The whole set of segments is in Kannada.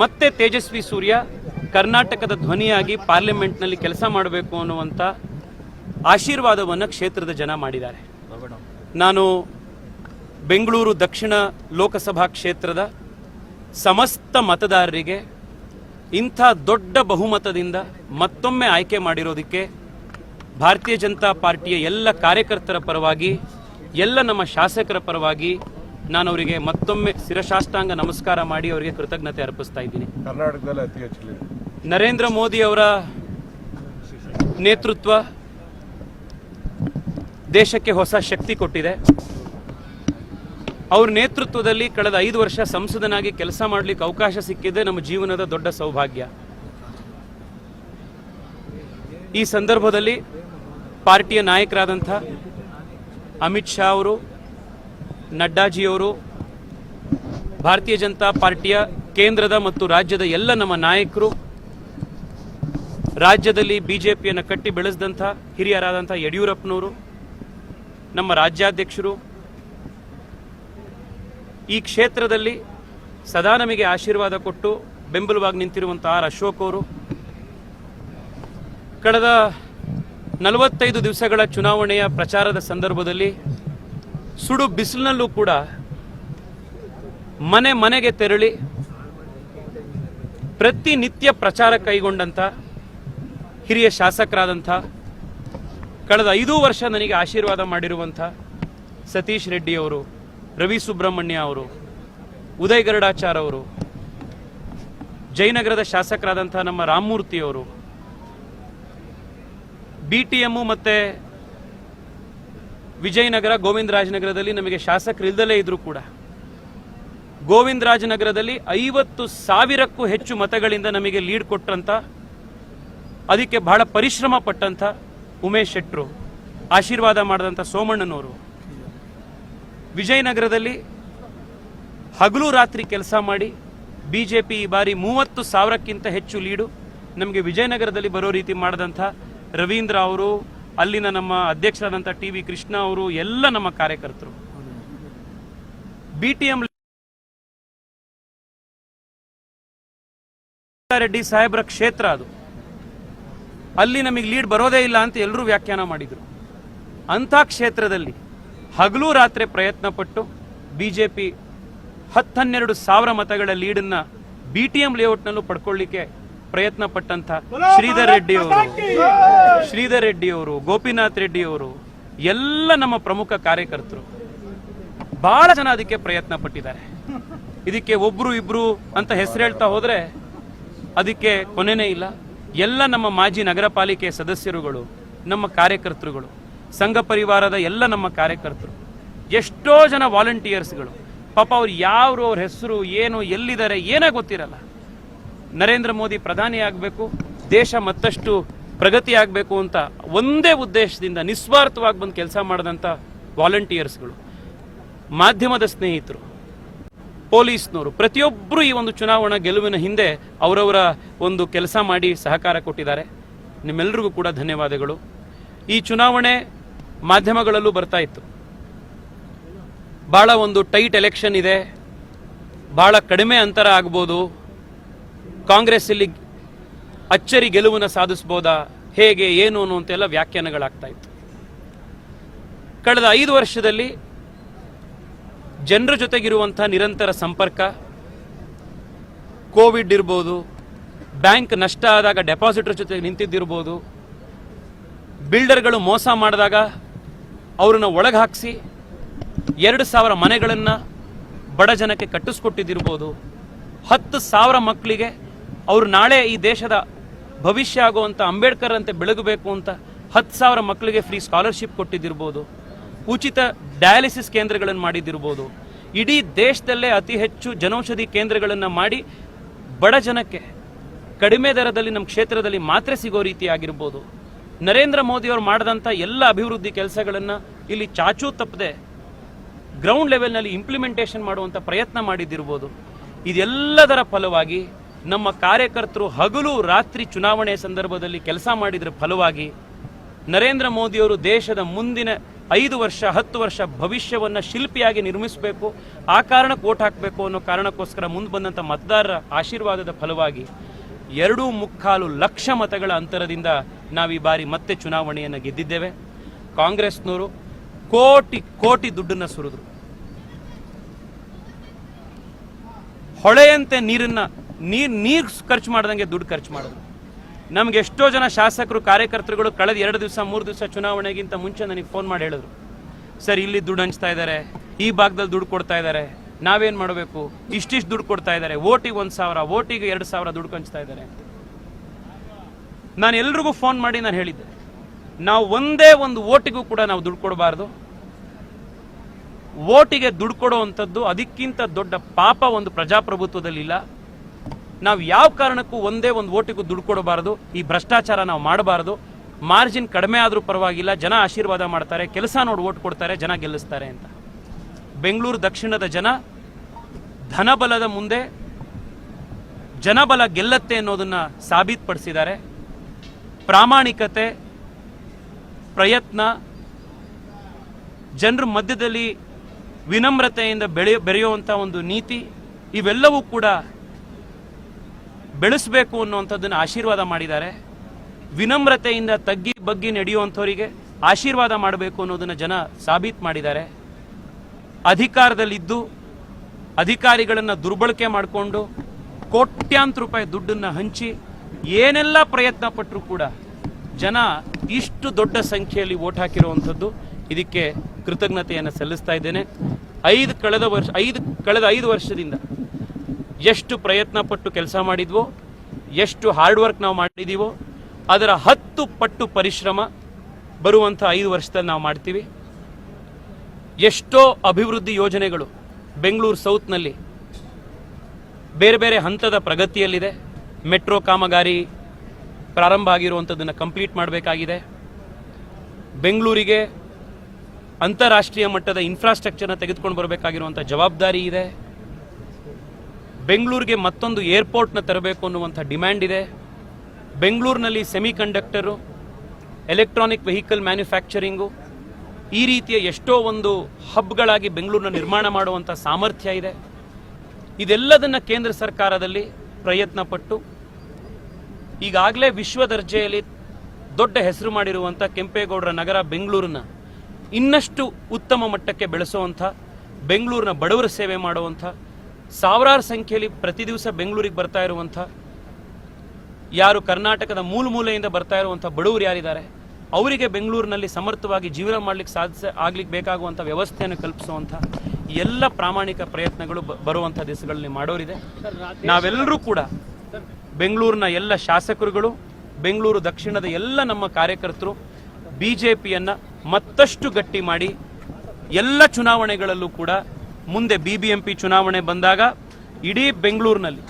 ಮತ್ತೆ ತೇಜಸ್ವಿ ಸೂರ್ಯ ಕರ್ನಾಟಕದ ಧ್ವನಿಯಾಗಿ ಪಾರ್ಲಿಮೆಂಟ್ನಲ್ಲಿ ಕೆಲಸ ಮಾಡಬೇಕು ಅನ್ನುವಂಥ ಆಶೀರ್ವಾದವನ್ನು ಕ್ಷೇತ್ರದ ಜನ ಮಾಡಿದ್ದಾರೆ. ನಾನು ಬೆಂಗಳೂರು ದಕ್ಷಿಣ ಲೋಕಸಭಾ ಕ್ಷೇತ್ರದ ಸಮಸ್ತ ಮತದಾರರಿಗೆ ಇಂಥ ದೊಡ್ಡ ಬಹುಮತದಿಂದ ಮತ್ತೊಮ್ಮೆ ಆಯ್ಕೆ ಮಾಡಿರೋದಕ್ಕೆ ಭಾರತೀಯ ಜನತಾ ಪಾರ್ಟಿಯ ಎಲ್ಲ ಕಾರ್ಯಕರ್ತರ ಪರವಾಗಿ, ಎಲ್ಲ ನಮ್ಮ ಶಾಸಕರ ಪರವಾಗಿ ನಾನು ಅವರಿಗೆ ಮತ್ತೊಮ್ಮೆ ಶಿರಶಾಷ್ಟಾಂಗ ನಮಸ್ಕಾರ ಮಾಡಿ ಅವರಿಗೆ ಕೃತಜ್ಞತೆ ಅರ್ಪಿಸ್ತಾ ಇದ್ದೀನಿ. ಕರ್ನಾಟಕದಲ್ಲಿ ಅತಿ ಹೆಚ್ಚು ನರೇಂದ್ರ ಮೋದಿ ಅವರ ನೇತೃತ್ವ ದೇಶಕ್ಕೆ ಹೊಸ ಶಕ್ತಿ ಕೊಟ್ಟಿದೆ. ಅವ್ರ ನೇತೃತ್ವದಲ್ಲಿ ಕಳೆದ ಐದು ವರ್ಷ ಸಂಸದನಾಗಿ ಕೆಲಸ ಮಾಡಲಿಕ್ಕೆ ಅವಕಾಶ ಸಿಕ್ಕಿದ್ದೆ ನಮ್ಮ ಜೀವನದ ದೊಡ್ಡ ಸೌಭಾಗ್ಯ. ಈ ಸಂದರ್ಭದಲ್ಲಿ ಪಾರ್ಟಿಯ ನಾಯಕರಾದಂಥ ಅಮಿತ್ ಶಾ ಅವರು ನಡ್ಡಾಜಿಯವರು ಭಾರತೀಯ ಜನತಾ ಪಾರ್ಟಿಯ ಕೇಂದ್ರದ ಮತ್ತು ರಾಜ್ಯದ ಎಲ್ಲ ನಮ್ಮ ನಾಯಕರು, ರಾಜ್ಯದಲ್ಲಿ ಬಿಜೆಪಿಯನ್ನು ಕಟ್ಟಿ ಬೆಳೆಸಿದಂಥ ಹಿರಿಯರಾದಂಥ ಯಡಿಯೂರಪ್ಪನವರು, ನಮ್ಮ ರಾಜ್ಯಾಧ್ಯಕ್ಷರು, ಈ ಕ್ಷೇತ್ರದಲ್ಲಿ ಸದಾ ನಮಗೆ ಆಶೀರ್ವಾದ ಕೊಟ್ಟು ಬೆಂಬಲವಾಗಿ ನಿಂತಿರುವಂಥ ಆರ್ ಅಶೋಕ್ ಅವರು. ಕಳೆದ ನಲವತ್ತೈದು ದಿವಸಗಳ ಚುನಾವಣೆಯ ಪ್ರಚಾರದ ಸಂದರ್ಭದಲ್ಲಿ ಸುಡು ಬಿಸಿಲಿನಲ್ಲೂ ಕೂಡ ಮನೆ ಮನೆಗೆ ತೆರಳಿ ಪ್ರತಿನಿತ್ಯ ಪ್ರಚಾರ ಕೈಗೊಂಡಂಥ ಹಿರಿಯ ಶಾಸಕರಾದಂಥ ಕಳೆದ ಐದು ವರ್ಷ ನನಗೆ ಆಶೀರ್ವಾದ ಮಾಡಿರುವಂಥ ಸತೀಶ್ ರೆಡ್ಡಿ ಅವರು, ರವಿ ಸುಬ್ರಹ್ಮಣ್ಯ ಅವರು, ಉದಯ್ ಗರುಡಾಚಾರ್ ಅವರು, ಜಯನಗರದ ಶಾಸಕರಾದಂಥ ನಮ್ಮ ರಾಮಮೂರ್ತಿ ಅವರು, ಬಿ ಟಿ ಎಮ್ಮು ಮತ್ತು ವಿಜಯನಗರ ಗೋವಿಂದರಾಜನಗರದಲ್ಲಿ ನಮಗೆ ಶಾಸಕರು ಇಲ್ಲದಲೇ ಇದ್ರು ಕೂಡ ಗೋವಿಂದರಾಜನಗರದಲ್ಲಿ ಐವತ್ತು ಸಾವಿರಕ್ಕೂ ಹೆಚ್ಚು ಮತಗಳಿಂದ ನಮಗೆ ಲೀಡ್ ಕೊಟ್ಟಂತ, ಅದಕ್ಕೆ ಬಹಳ ಪರಿಶ್ರಮ ಪಟ್ಟಂತ ಉಮೇಶ್ ಶೆಟ್ರು, ಆಶೀರ್ವಾದ ಮಾಡಿದಂಥ ಸೋಮಣ್ಣನವರು. ವಿಜಯನಗರದಲ್ಲಿ ಹಗಲು ರಾತ್ರಿ ಕೆಲಸ ಮಾಡಿ ಬಿಜೆಪಿ ಈ ಬಾರಿ ಮೂವತ್ತು ಸಾವಿರಕ್ಕಿಂತ ಹೆಚ್ಚು ಲೀಡು ನಮಗೆ ವಿಜಯನಗರದಲ್ಲಿ ಬರೋ ರೀತಿ ಮಾಡಿದಂಥ ರವೀಂದ್ರ ಅವರು ಅಲ್ಲಿನ ನಮ್ಮ ಅಧ್ಯಕ್ಷರಾದಂಥ ಟಿ ವಿ ಕೃಷ್ಣ ಅವರು ಎಲ್ಲ ನಮ್ಮ ಕಾರ್ಯಕರ್ತರು. ಬಿ ಟಿ ಎಂ ರೆಡ್ಡಿ ಸಾಹೇಬ್ರ ಕ್ಷೇತ್ರ ಅದು. ಅಲ್ಲಿ ನಮಗೆ ಲೀಡ್ ಬರೋದೇ ಇಲ್ಲ ಅಂತ ಎಲ್ಲರೂ ವ್ಯಾಖ್ಯಾನ ಮಾಡಿದರು. ಅಂಥ ಕ್ಷೇತ್ರದಲ್ಲಿ ಹಗಲು ರಾತ್ರಿ ಪ್ರಯತ್ನ ಪಟ್ಟು ಬಿಜೆಪಿ ಹತ್ತನ್ನೆರಡು ಸಾವಿರ ಮತಗಳ ಲೀಡನ್ನ ಬಿ ಟಿ ಎಂ ಲೇಔಟ್ನಲ್ಲೂ ಪಡ್ಕೊಳ್ಳಿಕ್ಕೆ ಪ್ರಯತ್ನ ಪಟ್ಟಂತ ಶ್ರೀಧರ್ ರೆಡ್ಡಿ ಅವರು ಶ್ರೀಧರ್ ರೆಡ್ಡಿ ಅವರು ಗೋಪಿನಾಥ್ ರೆಡ್ಡಿ ಅವರು ಎಲ್ಲ ನಮ್ಮ ಪ್ರಮುಖ ಕಾರ್ಯಕರ್ತರು ಬಹಳ ಜನ ಅದಕ್ಕೆ ಪ್ರಯತ್ನ ಪಟ್ಟಿದ್ದಾರೆ ಇದಕ್ಕೆ ಒಬ್ರು ಇಬ್ರು ಅಂತ ಹೆಸರು ಹೇಳ್ತಾ ಹೋದ್ರೆ ಅದಕ್ಕೆ ಕೊನೆನೇ ಇಲ್ಲ. ಎಲ್ಲ ನಮ್ಮ ಮಾಜಿ ನಗರ ಪಾಲಿಕೆ ಸದಸ್ಯರುಗಳು ನಮ್ಮ ಕಾರ್ಯಕರ್ತರುಗಳು ಸಂಘ ಪರಿವಾರದ ಎಲ್ಲ ನಮ್ಮ ಕಾರ್ಯಕರ್ತರು ಎಷ್ಟೋ ಜನ ವಾಲಂಟಿಯರ್ಸ್ಗಳು ಪಾಪ ಅವ್ರು ಯಾರು ಅವ್ರ ಹೆಸರು ಏನು ಎಲ್ಲಿದ್ದಾರೆ ಏನೇ ಗೊತ್ತಿರಲ್ಲ. ನರೇಂದ್ರ ಮೋದಿ ಪ್ರಧಾನಿ ಆಗಬೇಕು, ದೇಶ ಮತ್ತಷ್ಟು ಪ್ರಗತಿ ಆಗಬೇಕು ಅಂತ ಒಂದೇ ಉದ್ದೇಶದಿಂದ ನಿಸ್ವಾರ್ಥವಾಗಿ ಬಂದು ಕೆಲಸ ಮಾಡಿದಂಥ ವಾಲಂಟಿಯರ್ಸ್ಗಳು ಮಾಧ್ಯಮದ ಸ್ನೇಹಿತರು, ಪೊಲೀಸ್ನವರು ಪ್ರತಿಯೊಬ್ಬರು ಈ ಒಂದು ಚುನಾವಣಾ ಗೆಲುವಿನ ಹಿಂದೆ ಅವರವರ ಒಂದು ಕೆಲಸ ಮಾಡಿ ಸಹಕಾರ ಕೊಟ್ಟಿದ್ದಾರೆ. ನಿಮ್ಮೆಲ್ಲರಿಗೂ ಕೂಡ ಧನ್ಯವಾದಗಳು. ಈ ಚುನಾವಣೆ ಮಾಧ್ಯಮಗಳಲ್ಲೂ ಬರ್ತಾ ಇತ್ತು. ಭಾಳ ಒಂದು ಟೈಟ್ ಎಲೆಕ್ಷನ್ ಇದೆ. ಭಾಳ ಕಡಿಮೆ ಅಂತರ ಆಗ್ಬೋದು. ಕಾಂಗ್ರೆಸ್ ಇಲ್ಲಿ ಅಚ್ಚರಿ ಗೆಲುವನ್ನು ಸಾಧಿಸ್ಬೋದಾ, ಹೇಗೆ, ಏನು ಅನ್ನುವಂತೆಲ್ಲ ವ್ಯಾಖ್ಯಾನಗಳಾಗ್ತಾ ಇತ್ತು. ಕಳೆದ ಐದು ವರ್ಷದಲ್ಲಿ ಜನರ ಜೊತೆಗಿರುವಂಥ ನಿರಂತರ ಸಂಪರ್ಕ, ಕೋವಿಡ್ ಇರ್ಬೋದು, ಬ್ಯಾಂಕ್ ನಷ್ಟ ಆದಾಗ ಡೆಪಾಸಿಟರ್ ಜೊತೆ ನಿಂತಿದ್ದಿರ್ಬೋದು, ಬಿಲ್ಡರ್ಗಳು ಮೋಸ ಮಾಡಿದಾಗ ಅವ್ರನ್ನ ಒಳಗೆ ಹಾಕಿಸಿ ಎರಡು ಸಾವಿರ ಮನೆಗಳನ್ನು ಬಡ ಜನಕ್ಕೆ ಕಟ್ಟಿಸ್ಕೊಟ್ಟಿದ್ದಿರ್ಬೋದು, ಹತ್ತು ಸಾವಿರ ಮಕ್ಕಳಿಗೆ ಅವರು ನಾಳೆ ಈ ದೇಶದ ಭವಿಷ್ಯ ಆಗುವಂಥ ಅಂಬೇಡ್ಕರ್ ಅಂತೆ ಬೆಳಗಬೇಕು ಅಂತ ಹತ್ತು ಸಾವಿರ ಮಕ್ಕಳಿಗೆ ಫ್ರೀ ಸ್ಕಾಲರ್ಶಿಪ್ ಕೊಟ್ಟಿದ್ದಿರ್ಬೋದು, ಉಚಿತ ಡಯಾಲಿಸಿಸ್ ಕೇಂದ್ರಗಳನ್ನು ಮಾಡಿದ್ದಿರ್ಬೋದು, ಇಡೀ ದೇಶದಲ್ಲೇ ಅತಿ ಹೆಚ್ಚು ಜನೌಷಧಿ ಕೇಂದ್ರಗಳನ್ನು ಮಾಡಿ ಬಡ ಜನಕ್ಕೆ ಕಡಿಮೆ ದರದಲ್ಲಿ ನಮ್ಮ ಕ್ಷೇತ್ರದಲ್ಲಿ ಮಾತ್ರೆ ಸಿಗೋ ರೀತಿ ಆಗಿರ್ಬೋದು. ನರೇಂದ್ರ ಮೋದಿಯವರು ಮಾಡಿದಂಥ ಎಲ್ಲ ಅಭಿವೃದ್ಧಿ ಕೆಲಸಗಳನ್ನು ಇಲ್ಲಿ ಚಾಚೂ ತಪ್ಪದೆ ಗ್ರೌಂಡ್ ಲೆವೆಲ್ನಲ್ಲಿ ಇಂಪ್ಲಿಮೆಂಟೇಷನ್ ಮಾಡುವಂಥ ಪ್ರಯತ್ನ ಮಾಡಿದ್ದಿರ್ಬೋದು. ಇದೆಲ್ಲದರ ಫಲವಾಗಿ ನಮ್ಮ ಕಾರ್ಯಕರ್ತರು ಹಗಲು ರಾತ್ರಿ ಚುನಾವಣೆ ಸಂದರ್ಭದಲ್ಲಿ ಕೆಲಸ ಮಾಡಿದ್ರ ಫಲವಾಗಿ ನರೇಂದ್ರ ಮೋದಿಯವರು ದೇಶದ ಮುಂದಿನ ಐದು ವರ್ಷ, ಹತ್ತು ವರ್ಷ ಭವಿಷ್ಯವನ್ನು ಶಿಲ್ಪಿಯಾಗಿ ನಿರ್ಮಿಸಬೇಕು, ಆ ಕಾರಣಕ್ಕೆ ಓಟ್ ಹಾಕಬೇಕು ಅನ್ನೋ ಕಾರಣಕ್ಕೋಸ್ಕರ ಮುಂದೆ ಬಂದಂಥ ಮತದಾರರ ಆಶೀರ್ವಾದದ ಫಲವಾಗಿ ಎರಡೂ ಮುಕ್ಕಾಲು ಲಕ್ಷ ಮತಗಳ ಅಂತರದಿಂದ ನಾವು ಈ ಬಾರಿ ಮತ್ತೆ ಚುನಾವಣೆಯನ್ನು ಗೆದ್ದಿದ್ದೇವೆ. ಕಾಂಗ್ರೆಸ್ನವರು ಕೋಟಿ ಕೋಟಿ ದುಡ್ಡನ್ನು ಸುರಿದ್ರು. ಹೊಳೆಯಂತೆ ನೀರನ್ನ ನೀರ್ ನೀರು ಖರ್ಚು ಮಾಡ್ದಂಗೆ ದುಡ್ಡು ಖರ್ಚು ಮಾಡೋದು. ನಮ್ಗೆ ಎಷ್ಟೋ ಜನ ಶಾಸಕರು, ಕಾರ್ಯಕರ್ತರುಗಳು ಕಳೆದ ಎರಡು ದಿವಸ, ಮೂರು ದಿವಸ ಚುನಾವಣೆಗಿಂತ ಮುಂಚೆ ನನಗೆ ಫೋನ್ ಮಾಡಿ ಹೇಳಿದ್ರು. ಸರ್, ಇಲ್ಲಿ ದುಡ್ಡು ಹಂಚ್ತಾ ಇದ್ದಾರೆ ಈ ಭಾಗದಲ್ಲಿ ದುಡ್ಡು ಕೊಡ್ತಾ ಇದ್ದಾರೆ ನಾವೇನ್ ಮಾಡಬೇಕು? ಇಷ್ಟಿಷ್ಟು ದುಡ್ಡು ಕೊಡ್ತಾ ಇದ್ದಾರೆ ಓಟಿಗೆ ಒಂದು ಸಾವಿರ, ಓಟಿಗೆ ಎರಡು ಸಾವಿರ ದುಡ್ಡು ಹಂಚ್ತಾ ಇದ್ದಾರೆ ನಾನು ಎಲ್ರಿಗೂ ಫೋನ್ ಮಾಡಿ ನಾನು ಹೇಳಿದ್ದೆ. ನಾವು ಒಂದೇ ಒಂದು ಓಟಿಗೂ ಕೂಡ ನಾವು ದುಡ್ಡು ಕೊಡಬಾರ್ದು. ಓಟಿಗೆ ದುಡ್ಡು ಕೊಡುವಂಥದ್ದು ಅದಕ್ಕಿಂತ ದೊಡ್ಡ ಪಾಪ ಒಂದು ಪ್ರಜಾಪ್ರಭುತ್ವದಲ್ಲಿಲ್ಲ. ನಾವು ಯಾವ ಕಾರಣಕ್ಕೂ ಒಂದೇ ಒಂದು ಓಟಿಗೂ ದುಡ್ಡು ಕೊಡಬಾರದು, ಈ ಭ್ರಷ್ಟಾಚಾರ ನಾವು ಮಾಡಬಾರದು. ಮಾರ್ಜಿನ್ ಕಡಿಮೆ ಆದರೂ ಪರವಾಗಿಲ್ಲ, ಜನ ಆಶೀರ್ವಾದ ಮಾಡ್ತಾರೆ, ಕೆಲಸ ನೋಡಿ ಓಟ್ ಕೊಡ್ತಾರೆ, ಜನ ಗೆಲ್ಲಿಸ್ತಾರೆ ಅಂತ. ಬೆಂಗಳೂರು ದಕ್ಷಿಣದ ಜನ ಧನಬಲದ ಮುಂದೆ, ಜನಬಲ ಗೆಲ್ಲತ್ತೆ ಅನ್ನೋದನ್ನು ಸಾಬೀತುಪಡಿಸಿದ್ದಾರೆ. ಪ್ರಾಮಾಣಿಕತೆ, ಪ್ರಯತ್ನ, ಜನರ ಮಧ್ಯದಲ್ಲಿ ವಿನಮ್ರತೆಯಿಂದ ಬೆಳೆಯ ಬೆರೆಯುವಂಥ ಒಂದು ನೀತಿ, ಇವೆಲ್ಲವೂ ಕೂಡ ಬೆಳೆಸಬೇಕು ಅನ್ನುವಂಥದ್ದನ್ನು ಆಶೀರ್ವಾದ ಮಾಡಿದ್ದಾರೆ. ವಿನಮ್ರತೆಯಿಂದ ತಗ್ಗಿ ಬಗ್ಗಿ ನಡೆಯುವಂಥವರಿಗೆ ಆಶೀರ್ವಾದ ಮಾಡಬೇಕು ಅನ್ನೋದನ್ನು ಜನ ಸಾಬೀತು ಮಾಡಿದ್ದಾರೆ. ಅಧಿಕಾರದಲ್ಲಿದ್ದು ಅಧಿಕಾರಿಗಳನ್ನು ದುರ್ಬಳಕೆ ಮಾಡಿಕೊಂಡು ಕೋಟ್ಯಾಂತರ ರೂಪಾಯಿ ದುಡ್ಡನ್ನು ಹಂಚಿ ಏನೆಲ್ಲ ಪ್ರಯತ್ನ ಪಟ್ಟರೂ ಕೂಡ ಜನ ಇಷ್ಟು ದೊಡ್ಡ ಸಂಖ್ಯೆಯಲ್ಲಿ ಓಟ್ ಹಾಕಿರುವಂಥದ್ದು ಇದಕ್ಕೆ ಕೃತಜ್ಞತೆಯನ್ನು ಸಲ್ಲಿಸ್ತಾ ಇದ್ದೇನೆ. ಐದು ಕಳೆದ ವರ್ಷ, ಐದು, ಕಳೆದ ಐದು ವರ್ಷದಿಂದ ಎಷ್ಟು ಪ್ರಯತ್ನ ಪಟ್ಟು ಕೆಲಸ ಮಾಡಿದ್ವೋ, ಎಷ್ಟು ಹಾರ್ಡ್ ವರ್ಕ್ ನಾವು ಮಾಡಿದೀವೋ, ಅದರ ಹತ್ತು ಪಟ್ಟು ಪರಿಶ್ರಮ ಬರುವಂಥ ಐದು ವರ್ಷದಲ್ಲಿ ನಾವು ಮಾಡ್ತೀವಿ. ಎಷ್ಟೋ ಅಭಿವೃದ್ಧಿ ಯೋಜನೆಗಳು ಬೆಂಗಳೂರು ಸೌತ್ನಲ್ಲಿ ಬೇರೆ ಬೇರೆ ಹಂತದ ಪ್ರಗತಿಯಲ್ಲಿದೆ. ಮೆಟ್ರೋ ಕಾಮಗಾರಿ ಪ್ರಾರಂಭ ಆಗಿರುವಂಥದ್ದನ್ನು ಕಂಪ್ಲೀಟ್ ಮಾಡಬೇಕಾಗಿದೆ. ಬೆಂಗಳೂರಿಗೆ ಅಂತಾರಾಷ್ಟ್ರೀಯ ಮಟ್ಟದ ಇನ್ಫ್ರಾಸ್ಟ್ರಕ್ಚರ್ನ ತೆಗೆದುಕೊಂಡು ಬರಬೇಕಾಗಿರುವಂಥ ಜವಾಬ್ದಾರಿ ಇದೆ. ಬೆಂಗಳೂರಿಗೆ ಮತ್ತೊಂದು ಏರ್ಪೋರ್ಟ್ನ ತರಬೇಕು ಅನ್ನುವಂಥ ಡಿಮ್ಯಾಂಡ್ ಇದೆ. ಬೆಂಗಳೂರಿನಲ್ಲಿ semi conductor electronic vehicle manufacturing, ಈ ರೀತಿಯ ಎಷ್ಟೋ ಒಂದು ಹಬ್ಗಳಾಗಿ ಬೆಂಗಳೂರನ್ನ ನಿರ್ಮಾಣ ಮಾಡುವಂಥ ಸಾಮರ್ಥ್ಯ ಇದೆ. ಇದೆಲ್ಲದನ್ನು ಕೇಂದ್ರ ಸರ್ಕಾರದಲ್ಲಿ ಪ್ರಯತ್ನ ಪಟ್ಟು ಈಗಾಗಲೇ ವಿಶ್ವ ದರ್ಜೆಯಲ್ಲಿ ದೊಡ್ಡ ಹೆಸರು ಮಾಡಿರುವಂಥ ಕೆಂಪೇಗೌಡರ ನಗರ ಬೆಂಗಳೂರನ್ನ ಇನ್ನಷ್ಟು ಉತ್ತಮ ಮಟ್ಟಕ್ಕೆ ಬೆಳೆಸುವಂಥ ಬೆಂಗಳೂರಿನ ಬಡವರ ಸೇವೆ ಮಾಡುವಂಥ ಸಾವಿರಾರು ಸಂಖ್ಯೆಯಲ್ಲಿ ಪ್ರತಿ ದಿವಸ ಬೆಂಗಳೂರಿಗೆ ಬರ್ತಾ ಇರುವಂಥ, ಯಾರು ಕರ್ನಾಟಕದ ಮೂಲ ಮೂಲೆಯಿಂದ ಬರ್ತಾ ಇರುವಂಥ ಬಡವರು ಯಾರಿದ್ದಾರೆ, ಅವರಿಗೆ ಬೆಂಗಳೂರಿನಲ್ಲಿ ಸಮರ್ಥವಾಗಿ ಜೀವನ ಮಾಡ್ಲಿಕ್ಕೆ ಸಾಧಿಸ ಆಗ್ಲಿಕ್ಕೆ ಬೇಕಾಗುವಂಥ ವ್ಯವಸ್ಥೆಯನ್ನು ಕಲ್ಪಿಸುವಂಥ ಎಲ್ಲ ಪ್ರಾಮಾಣಿಕ ಪ್ರಯತ್ನಗಳು ಬ- ಬರುವಂಥ ದಿವಸಗಳಲ್ಲಿ ಮಾಡೋರಿದೆ. ನಾವೆಲ್ಲರೂ ಕೂಡ ಬೆಂಗಳೂರಿನ ಎಲ್ಲ ಶಾಸಕರುಗಳು, ಬೆಂಗಳೂರು ದಕ್ಷಿಣದ ಎಲ್ಲ ನಮ್ಮ ಕಾರ್ಯಕರ್ತರು, ಬಿಜೆಪಿಯನ್ನ ಮತ್ತಷ್ಟು ಗಟ್ಟಿ ಮಾಡಿ ಎಲ್ಲ ಚುನಾವಣೆಗಳಲ್ಲೂ ಕೂಡ ಮುಂದೆ ಬಿ ಬಿ ಎಂ ಪಿ ಚುನಾವಣೆ ಬಂದಾಗ ಇಡೀ ಬೆಂಗಳೂರಿನಲ್ಲಿ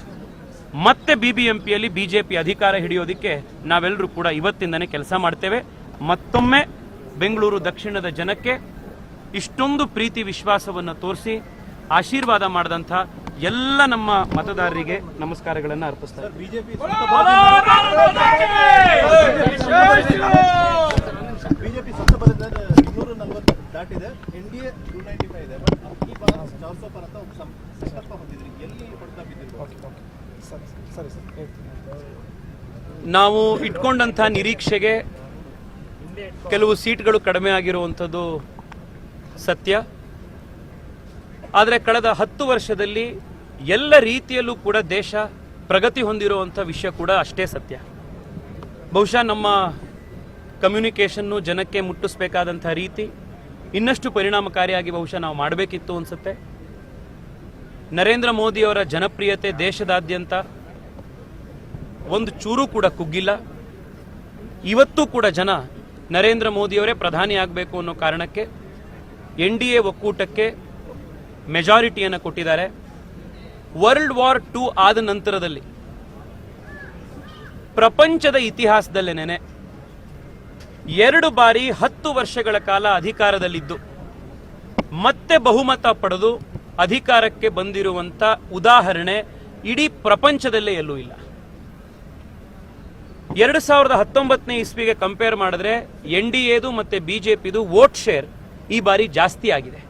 ಮತ್ತೆ ಬಿ ಬಿ ಎಂಪಿಯಲ್ಲಿ ಬಿ ಜೆ ಪಿ ಅಧಿಕಾರ ಹಿಡಿಯೋದಕ್ಕೆ ನಾವೆಲ್ಲರೂ ಕೂಡ ಇವತ್ತಿಂದನೇ ಕೆಲಸ ಮಾಡ್ತೇವೆ. ಮತ್ತೊಮ್ಮೆ ಬೆಂಗಳೂರು ದಕ್ಷಿಣದ ಜನಕ್ಕೆ ಇಷ್ಟೊಂದು ಪ್ರೀತಿ ವಿಶ್ವಾಸವನ್ನು ತೋರಿಸಿ ಆಶೀರ್ವಾದ ಮಾಡಿದಂಥ ಎಲ್ಲ ನಮ್ಮ ಮತದಾರರಿಗೆ ನಮಸ್ಕಾರಗಳನ್ನು ಅರ್ಪಿಸ್ತಾರೆ ಬಿಜೆಪಿ ಬಿಜೆಪಿ ಸ್ವಂತ ಬಲದಿಂದ ಇನ್ನೂರ ನಲವತ್ತು ದಾಟಿದೆ. N D A two ninety five ಇದೆ. ಬಟ್ ಈ ಬಾರ ಚಾರ್ ಸೋ ಪರ್ ಅಂತ ಒಂದು ಸಂಕಲ್ಪ ಹೊಂದಿದ್ರಿ. ಎಲ್ಲಿ ಸರಿ ಸರ್ ಹೇಳ್ತೀನಿ. ನಾವು ಇಟ್ಕೊಂಡಂಥ ನಿರೀಕ್ಷೆಗೆ ಕೆಲವು ಸೀಟ್ಗಳು ಕಡಿಮೆ ಆಗಿರುವಂಥದ್ದು ಸತ್ಯ. ಆದರೆ ಕಳೆದ ಹತ್ತು ವರ್ಷದಲ್ಲಿ ಎಲ್ಲ ರೀತಿಯಲ್ಲೂ ಕೂಡ ದೇಶ ಪ್ರಗತಿ ಹೊಂದಿರುವಂಥ ವಿಷಯ ಕೂಡ ಅಷ್ಟೇ ಸತ್ಯ. ಬಹುಶಃ ನಮ್ಮ ಕಮ್ಯುನಿಕೇಷನ್ನು ಜನಕ್ಕೆ ಮುಟ್ಟಿಸ್ಬೇಕಾದಂಥ ರೀತಿ. ಇನ್ನಷ್ಟು ಪರಿಣಾಮಕಾರಿಯಾಗಿ ಬಹುಶಃ ನಾವು ಮಾಡಬೇಕಿತ್ತು ಅನಿಸುತ್ತೆ. ನರೇಂದ್ರ ಮೋದಿಯವರ ಜನಪ್ರಿಯತೆ ದೇಶದಾದ್ಯಂತ ಒಂದು ಚೂರು ಕೂಡ ಕುಗ್ಗಿಲ್ಲ. ಇವತ್ತೂ ಕೂಡ ಜನ ನರೇಂದ್ರ ಮೋದಿಯವರೇ ಪ್ರಧಾನಿ ಆಗಬೇಕು ಅನ್ನೋ ಕಾರಣಕ್ಕೆ ಎನ್ ಡಿ ಎ ಒಕ್ಕೂಟಕ್ಕೆ ಮೆಜಾರಿಟಿಯನ್ನು ಕೊಟ್ಟಿದ್ದಾರೆ. ವರ್ಲ್ಡ್ ವಾರ್ ಟೂ ಆದ ನಂತರದಲ್ಲಿ ಪ್ರಪಂಚದ ಇತಿಹಾಸದಲ್ಲೇನೆ ಎರಡು ಬಾರಿ ಹತ್ತು ವರ್ಷಗಳ ಕಾಲ ಅಧಿಕಾರದಲ್ಲಿದ್ದು, ಮತ್ತೆ ಬಹುಮತ ಪಡೆದು ಅಧಿಕಾರಕ್ಕೆ ಬಂದಿರುವಂತ ಉದಾಹರಣೆ ಇಡೀ ಪ್ರಪಂಚದಲ್ಲೇ ಎಲ್ಲೂ ಇಲ್ಲ. ಎರಡು ಸಾವಿರದ ಹತ್ತೊಂಬತ್ತನೇ ಇಸ್ವಿಗೆ ಕಂಪೇರ್ ಮಾಡಿದ್ರೆ ಎನ್ ಡಿ ಎದು ಮತ್ತೆ ಬಿಜೆಪಿದು ವೋಟ್ ಶೇರ್ ಈ ಬಾರಿ ಜಾಸ್ತಿ ಆಗಿದೆ.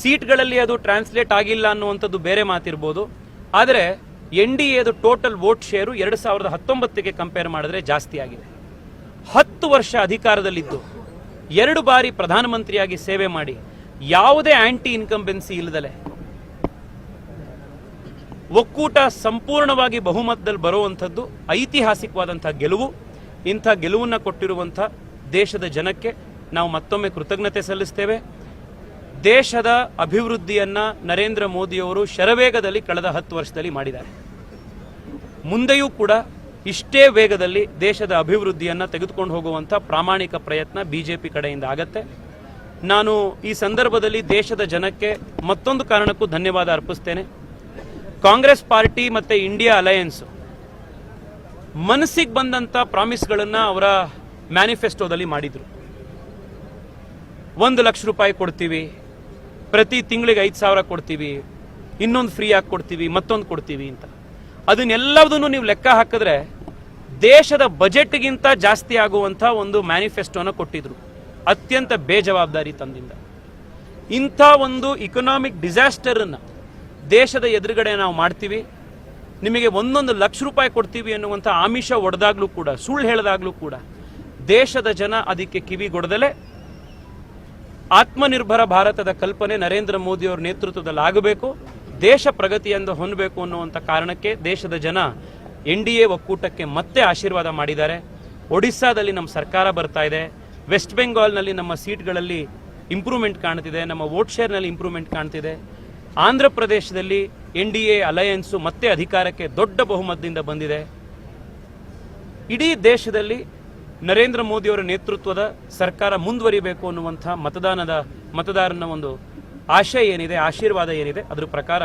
ಸೀಟ್ಗಳಲ್ಲಿ ಅದು ಟ್ರಾನ್ಸ್ಲೇಟ್ ಆಗಿಲ್ಲ ಅನ್ನುವಂಥದ್ದು ಬೇರೆ ಮಾತಿರ್ಬೋದು. ಆದರೆ ಎನ್ ಡಿ ಎದು ಟೋಟಲ್ ವೋಟ್ ಶೇರು ಎರಡು ಸಾವಿರದ ಹತ್ತೊಂಬತ್ತಿಗೆ ಕಂಪೇರ್ ಮಾಡಿದ್ರೆ ಜಾಸ್ತಿ ಆಗಿದೆ. ಹತ್ತು ವರ್ಷ ಅಧಿಕಾರದಲ್ಲಿದ್ದು ಎರಡು ಬಾರಿ ಪ್ರಧಾನಮಂತ್ರಿಯಾಗಿ ಸೇವೆ ಮಾಡಿ ಯಾವುದೇ ಆಂಟಿ ಇನ್ಕಂಬೆನ್ಸಿ ಇಲ್ಲದಲೆ ಒಕ್ಕೂಟ ಸಂಪೂರ್ಣವಾಗಿ ಬಹುಮತದಲ್ಲಿ ಬರುವಂಥದ್ದು ಐತಿಹಾಸಿಕವಾದಂಥ ಗೆಲುವು. ಇಂಥ ಗೆಲುವನ್ನು ಕೊಟ್ಟಿರುವಂಥ ದೇಶದ ಜನಕ್ಕೆ ನಾವು ಮತ್ತೊಮ್ಮೆ ಕೃತಜ್ಞತೆ ಸಲ್ಲಿಸ್ತೇವೆ. ದೇಶದ ಅಭಿವೃದ್ಧಿಯನ್ನ ನರೇಂದ್ರ ಮೋದಿಯವರು ಶರವೇಗದಲ್ಲಿ ಕಳೆದ ಹತ್ತು ವರ್ಷದಲ್ಲಿ ಮಾಡಿದ್ದಾರೆ. ಮುಂದೆಯೂ ಕೂಡ ಇಷ್ಟೇ ವೇಗದಲ್ಲಿ ದೇಶದ ಅಭಿವೃದ್ಧಿಯನ್ನು ತೆಗೆದುಕೊಂಡು ಹೋಗುವಂಥ ಪ್ರಾಮಾಣಿಕ ಪ್ರಯತ್ನ ಬಿಜೆಪಿ ಕಡೆಯಿಂದ ಆಗತ್ತೆ. ನಾನು ಈ ಸಂದರ್ಭದಲ್ಲಿ ದೇಶದ ಜನಕ್ಕೆ ಮತ್ತೊಂದು ಕಾರಣಕ್ಕೂ ಧನ್ಯವಾದ ಅರ್ಪಿಸ್ತೇನೆ. ಕಾಂಗ್ರೆಸ್ ಪಾರ್ಟಿ ಮತ್ತು ಇಂಡಿಯಾ ಅಲಯನ್ಸ್ ಮನಸ್ಸಿಗೆ ಬಂದಂಥ ಪ್ರಾಮಿಸ್ಗಳನ್ನು ಅವರ ಮ್ಯಾನಿಫೆಸ್ಟೋದಲ್ಲಿ ಮಾಡಿದರು. ಒಂದು ಲಕ್ಷ ರೂಪಾಯಿ ಕೊಡ್ತೀವಿ, ಪ್ರತಿ ತಿಂಗಳಿಗೆ ಐದು ಸಾವಿರ ಕೊಡ್ತೀವಿ, ಇನ್ನೊಂದು ಫ್ರೀ ಆಗಿ ಕೊಡ್ತೀವಿ, ಮತ್ತೊಂದು ಕೊಡ್ತೀವಿ ಅಂತ. ಅದನ್ನೆಲ್ಲದನ್ನು ನೀವು ಲೆಕ್ಕ ಹಾಕಿದ್ರೆ ದೇಶದ ಬಜೆಟ್ಗಿಂತ ಜಾಸ್ತಿ ಆಗುವಂಥ ಒಂದು ಮ್ಯಾನಿಫೆಸ್ಟೋನ ಕೊಟ್ಟಿದ್ರು. ಅತ್ಯಂತ ಬೇಜವಾಬ್ದಾರಿ ತಂದಿಂದ. ಇಂಥ ಒಂದು ಇಕನಾಮಿಕ್ ಡಿಸಾಸ್ಟರನ್ನು ದೇಶದ ಎದುರುಗಡೆ ನಾವು ಮಾಡ್ತೀವಿ. ನಿಮಗೆ ಒಂದೊಂದು ಲಕ್ಷ ರೂಪಾಯಿ ಕೊಡ್ತೀವಿ ಅನ್ನುವಂಥ ಆಮಿಷ ಒಡೆದಾಗ್ಲೂ ಕೂಡ, ಸುಳ್ಳು ಹೇಳಿದಾಗ್ಲೂ ಕೂಡ ದೇಶದ ಜನ ಅದಕ್ಕೆ ಕಿವಿಗೊಡದಲೇ ಆತ್ಮನಿರ್ಭರ ಭಾರತದ ಕಲ್ಪನೆ ನರೇಂದ್ರ ಮೋದಿಯವರ ನೇತೃತ್ವದಲ್ಲಿ ಆಗಬೇಕು ದೇಶ ಪ್ರಗತಿಯಿಂದ ಹೊಂದಬೇಕು ಅನ್ನುವಂಥ ಕಾರಣಕ್ಕೆ ದೇಶದ ಜನ ಎನ್ ಡಿ ಎ ಒಕ್ಕೂಟಕ್ಕೆ ಮತ್ತೆ ಆಶೀರ್ವಾದ ಮಾಡಿದ್ದಾರೆ. ಒಡಿಸ್ಸಾದಲ್ಲಿ ನಮ್ಮ ಸರ್ಕಾರ ಬರ್ತಾ ಇದೆ. ವೆಸ್ಟ್ ಬೆಂಗಾಲ್ನಲ್ಲಿ ನಮ್ಮ ಸೀಟ್ಗಳಲ್ಲಿ ಇಂಪ್ರೂವ್ಮೆಂಟ್ ಕಾಣ್ತಿದೆ. ನಮ್ಮ ವೋಟ್ ಶೇರ್ನಲ್ಲಿ ಇಂಪ್ರೂವ್ಮೆಂಟ್ ಕಾಣ್ತಿದೆ. ಆಂಧ್ರ ಪ್ರದೇಶದಲ್ಲಿ ಎನ್ ಡಿ ಎ ಅಲಯನ್ಸು ಮತ್ತೆ ಅಧಿಕಾರಕ್ಕೆ ದೊಡ್ಡ ಬಹುಮತದಿಂದ ಬಂದಿದೆ. ಇಡೀ ದೇಶದಲ್ಲಿ ನರೇಂದ್ರ ಮೋದಿಯವರ ನೇತೃತ್ವದ ಸರ್ಕಾರ ಮುಂದುವರಿಬೇಕು ಅನ್ನುವಂಥ ಮತದಾನದ ಮತದಾರನ ಒಂದು ಆಶಯ ಏನಿದೆ ಆಶೀರ್ವಾದ ಏನಿದೆ ಅದರ ಪ್ರಕಾರ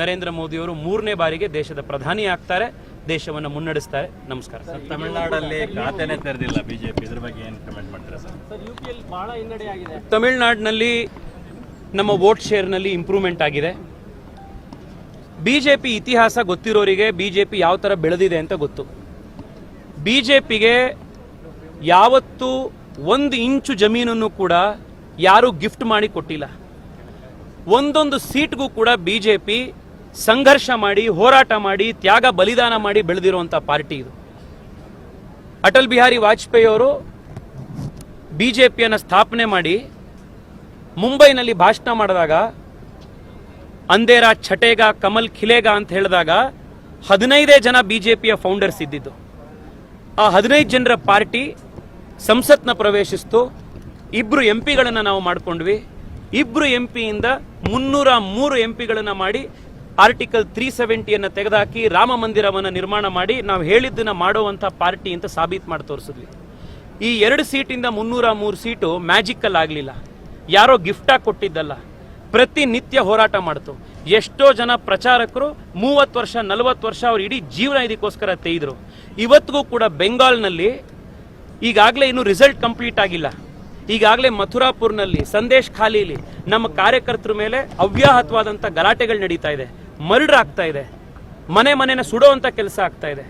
ನರೇಂದ್ರ ಮೋದಿಯವರು ಮೂರನೇ ಬಾರಿಗೆ ದೇಶದ ಪ್ರಧಾನಿ ಆಗ್ತಾರೆ ದೇಶವನ್ನು ಮುನ್ನಡೆಸ್ತಾರೆ. ನಮಸ್ಕಾರ ಸರ್. ತಮಿಳುನಾಡಲ್ಲಿ ಖಾತೆನೇ ತೆರೆದಿಲ್ಲ ಬಿಜೆಪಿ. ಇದ್ರ ಬಗ್ಗೆ ಏನು ಕಮೆಂಟ್ ಮಾಡ್ತೀರಾ ಸರ್? ತಮಿಳುನಾಡಿನಲ್ಲಿ ನಮ್ಮ ವೋಟ್ ಶೇರ್ನಲ್ಲಿ ಇಂಪ್ರೂವ್ಮೆಂಟ್ ಆಗಿದೆ. ಬಿಜೆಪಿ ಇತಿಹಾಸ ಗೊತ್ತಿರೋರಿಗೆ ಬಿಜೆಪಿ ಯಾವ ಥರ ಬೆಳೆದಿದೆ ಅಂತ ಗೊತ್ತು. ಬಿಜೆಪಿಗೆ ಯಾವತ್ತೂ ಒಂದು ಇಂಚು ಜಮೀನನ್ನು ಕೂಡ ಯಾರೂ ಗಿಫ್ಟ್ ಮಾಡಿ ಕೊಟ್ಟಿಲ್ಲ. ಒಂದೊಂದು ಸೀಟ್ಗೂ ಕೂಡ ಬಿಜೆಪಿ ಸಂಘರ್ಷ ಮಾಡಿ, ಹೋರಾಟ ಮಾಡಿ, ತ್ಯಾಗ, ಬಲಿದಾನ ಮಾಡಿ ಬೆಳೆದಿರುವಂಥ ಪಾರ್ಟಿ ಇದು. ಅಟಲ್ ಬಿಹಾರಿ ವಾಜಪೇಯಿ ಅವರು ಬಿಜೆಪಿಯನ್ನು ಸ್ಥಾಪನೆ ಮಾಡಿ ಮುಂಬೈನಲ್ಲಿ ಭಾಷಣ ಮಾಡಿದಾಗ ಅಂದೇರ ಛಟೇಗ, ಕಮಲ್ ಖಿಲೇಗ ಅಂತ ಹೇಳಿದಾಗ ಹದಿನೈದೇ ಜನ ಬಿಜೆಪಿಯ ಫೌಂಡರ್ಸ್ ಇದ್ದಿದ್ದು. ಆ ಹದಿನೈದು ಜನರ ಪಾರ್ಟಿ ಸಂಸತ್ನ ಪ್ರವೇಶಿಸ್ತು. ಇಬ್ಬರು ಎಂ ಪಿಗಳನ್ನು ನಾವು ಮಾಡ್ಕೊಂಡ್ವಿ. ಇಬ್ರು ಎಂ ಪಿಯಿಂದ ಮುನ್ನೂರ ಮೂರು ಎಂ ಪಿಗಳನ್ನು ಮಾಡಿ ಆರ್ಟಿಕಲ್ ತ್ರೀ ಸೆವೆಂಟಿಯನ್ನು ತೆಗೆದುಹಾಕಿ ರಾಮ ಮಂದಿರವನ್ನು ನಿರ್ಮಾಣ ಮಾಡಿ ನಾವು ಹೇಳಿದ್ದನ್ನು ಮಾಡುವಂಥ ಪಾರ್ಟಿ ಅಂತ ಸಾಬೀತು ಮಾಡಿ ತೋರಿಸಿದ್ವಿ. ಈ ಎರಡು ಸೀಟಿಂದ ಮುನ್ನೂರ ಮೂರು ಸೀಟು ಮ್ಯಾಜಿಕಲ್ ಆಗಲಿಲ್ಲ. ಯಾರೋ ಗಿಫ್ಟಾಗಿ ಕೊಟ್ಟಿದ್ದಲ್ಲ. ಪ್ರತಿನಿತ್ಯ ಹೋರಾಟ ಮಾಡ್ತು. ಎಷ್ಟೋ ಜನ ಪ್ರಚಾರಕರು ಮೂವತ್ತು ವರ್ಷ, ನಲವತ್ತು ವರ್ಷ ಅವ್ರ ಇಡೀ ಜೀವನ ಇದಕ್ಕೋಸ್ಕರ ತೆಗೆದ್ರು. ಇವತ್ತಿಗೂ ಕೂಡ ಬೆಂಗಾಲ್ನಲ್ಲಿ ಈಗಾಗಲೇ ಇನ್ನು ರಿಸಲ್ಟ್ ಕಂಪ್ಲೀಟ್ ಆಗಿಲ್ಲ. ಈಗಾಗಲೇ ಮಥುರಾಪುರ್ನಲ್ಲಿ ಸಂದೇಶ್ ಖಾಲಿಲಿ ನಮ್ಮ ಕಾರ್ಯಕರ್ತರ ಮೇಲೆ ಅವ್ಯಾಹತವಾದಂಥ ಗಲಾಟೆಗಳು ನಡೀತಾ ಇದೆ, ಮರ್ಡರ್ ಆಗ್ತಾ ಇದೆ, ಮನೆ ಮನೆನ ಸುಡೋವಂಥ ಕೆಲಸ ಆಗ್ತಾ ಇದೆ.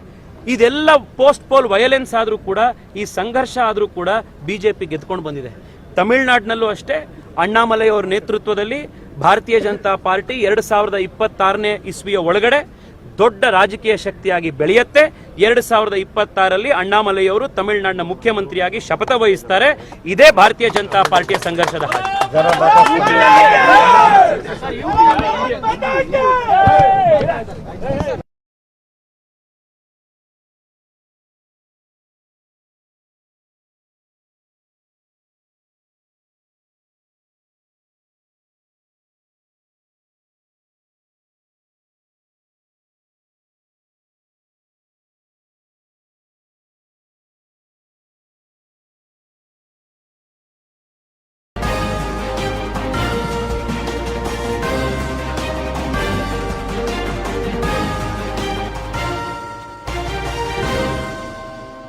ಇದೆಲ್ಲ ಪೋಸ್ಟ್ ಪೋಲ್ ವಯಲೆನ್ಸ್ ಆದರೂ ಕೂಡ, ಈ ಸಂಘರ್ಷ ಆದರೂ ಕೂಡ ಬಿ ಜೆ ಪಿ ಗೆದ್ಕೊಂಡು ಬಂದಿದೆ. ತಮಿಳುನಾಡಿನಲ್ಲೂ ಅಷ್ಟೇ, ಅಣ್ಣಾಮಲೈ ಅವರ ನೇತೃತ್ವದಲ್ಲಿ ಭಾರತೀಯ ಜನತಾ ಪಾರ್ಟಿ ಎರಡು ಸಾವಿರದ ಇಪ್ಪತ್ತಾರನೇ ಇಸ್ವಿಯ ಒಳಗಡೆ ದೊಡ್ಡ ರಾಜಕೀಯ ಶಕ್ತಿಯಾಗಿ ಬೆಳೆಯುತ್ತೆ. ಎರಡು ಸಾವಿರದ ಇಪ್ಪತ್ತಾರಲ್ಲಿ ಅಣ್ಣಾಮಲೈ ಅವರು ತಮಿಳುನಾಡಿನ ಮುಖ್ಯಮಂತ್ರಿಯಾಗಿ ಶಪಥ ವಹಿಸ್ತಾರೆ. ಇದೇ ಭಾರತೀಯ ಜನತಾ ಪಾರ್ಟಿಯ ಸಂಘರ್ಷದ ಹಾದಿ